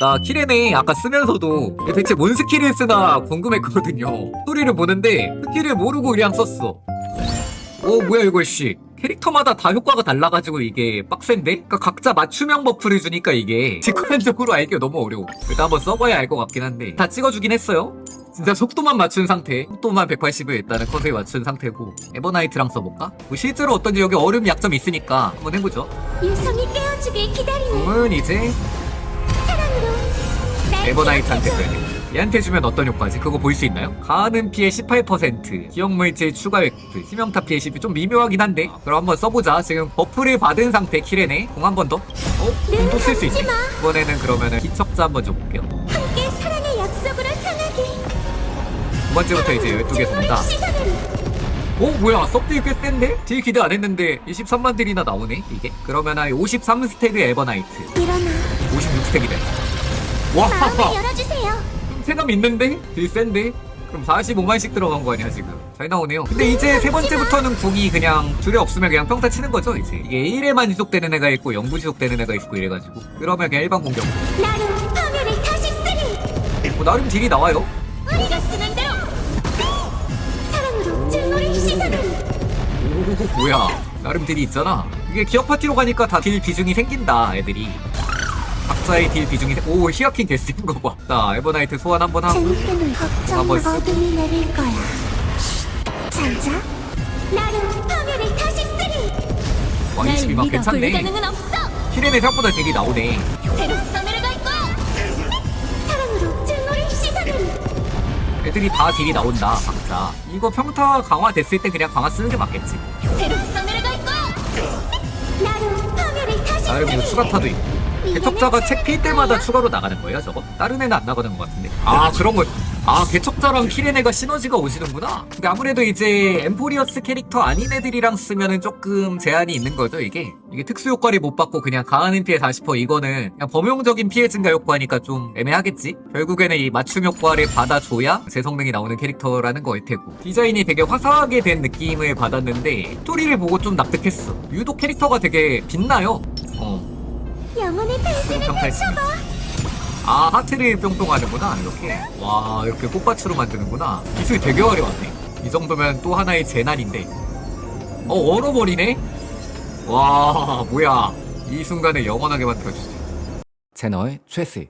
나 키레네 아까 쓰면서도 대체 뭔 스킬을 쓰나 궁금했거든요. 스토리를 보는데 스킬을 모르고 그냥 썼어. 오 뭐야 이거 씨. 캐릭터마다 다 효과가 달라가지고 이게 빡센데? 그러니까 각자 맞춤형 버프를 주니까 이게 직관적으로 알기가 너무 어려워. 일단 한번 써봐야 알 것 같긴 한데 다 찍어주긴 했어요. 진짜 속도만 맞춘 상태 속도만 180을 일단은 컷에 맞춘 상태고 에버나이트랑 써볼까? 뭐 실제로 어떤지 여기 얼음 약점 있으니까 한번 해보죠 유성이 깨워주길 기다리는 궁은 이제 에버나이트한테. 줘야 돼 얘한테 주면 어떤 효과지? 그거 볼 수 있나요? 가는 피해 18% 기억물질 추가 획득 치명타 피해 10 좀 미묘하긴 한데. 그럼 한번 써보자. 지금 버프를 받은 상태 키레네 공 한 번 더. 어? 공도 쓸수 있지 이번에는 그러면은 기척자 한번 줘볼게요. 함께 사랑의 약속으로 향하길 두 번째부터 이제 12개 돈다. 오 뭐야. 썩들이 꽤 센데? 딜 기대 안 했는데 23만 딜이나 나오네 이게? 그러면은 53스택의 에버나이트. 일어나. 56스택이래 와. 마음을 열어주세요. 세감 있는데? 딜 센데? 그럼 45만씩 들어간 거 아니야 지금? 잘 나오네요. 근데 이제 세 번째부터는 궁이 그냥 줄에 없으면 그냥 평타 치는 거죠 이제. 이게 1회만 지속되는 애가 있고 0부 지속되는 애가 있고 이래가지고. 그러면 그냥 일반 공격. 나로 파멸을 다시 쓰리. 뭐 나름 딜이 나와요? 우리가 쓰는 대로. 사랑으로 증오를 시선으로 오 뭐야. 나름 딜이 있잖아. 이게 기억 파티로 가니까 다 딜 비중이 생긴다 애들이 각자의 딜 비중이 생... 오 히어킹 개쓰인 거봐 자 에버나이트 소환 한번 하고. 걱정 한번. 어둠이 내릴 거야. 잘자. 나로 파멸을 다시 쓰리. 와 22만 괜찮네. 불가능은 없어. 키렌의 생각보다 딜이 나오네. 새로 써내려갈 거야. 사랑으로 증오를 시선으로 애들이 다 딜이 나온다 각자 이거 평타 강화 됐을 때 그냥 강화 쓰는 게 맞겠지. 새로 써내려갈 거야. 나로 파멸을 다시 나름 쓰리. 추가타도 있고 개척자가 책 필 때마다 추가로 나가는 거예요 저거? 다른 애는 안 나가는 것 같은데. 아 그런 거 아 개척자랑 키레네가 시너지가 오시는구나? 근데 아무래도 이제 엠포리어스 캐릭터 아닌 애들이랑 쓰면은 조금 제한이 있는 거죠 이게? 이게 특수 효과를 못 받고 그냥 강하는 피해 40% 이거는 그냥 범용적인 피해 증가 효과니까 좀 애매하겠지? 결국에는 이 맞춤 효과를 받아줘야 제 성능이 나오는 캐릭터라는 거일 테고. 디자인이 되게 화사하게 된 느낌을 받았는데 스토리를 보고 좀 납득했어. 유독 캐릭터가 되게 빛나요. 어 영혼의 펜슬을 평타했습니다. 아 하트를 뿅뿅 하는구나 이렇게. 와 이렇게 꽃밭으로 만드는구나. 기술이 되게 화려하네. 이 정도면 또 하나의 재난인데. 어 얼어버리네? 와 뭐야. 이 순간을 영원하게 만들어주지. 채널 최스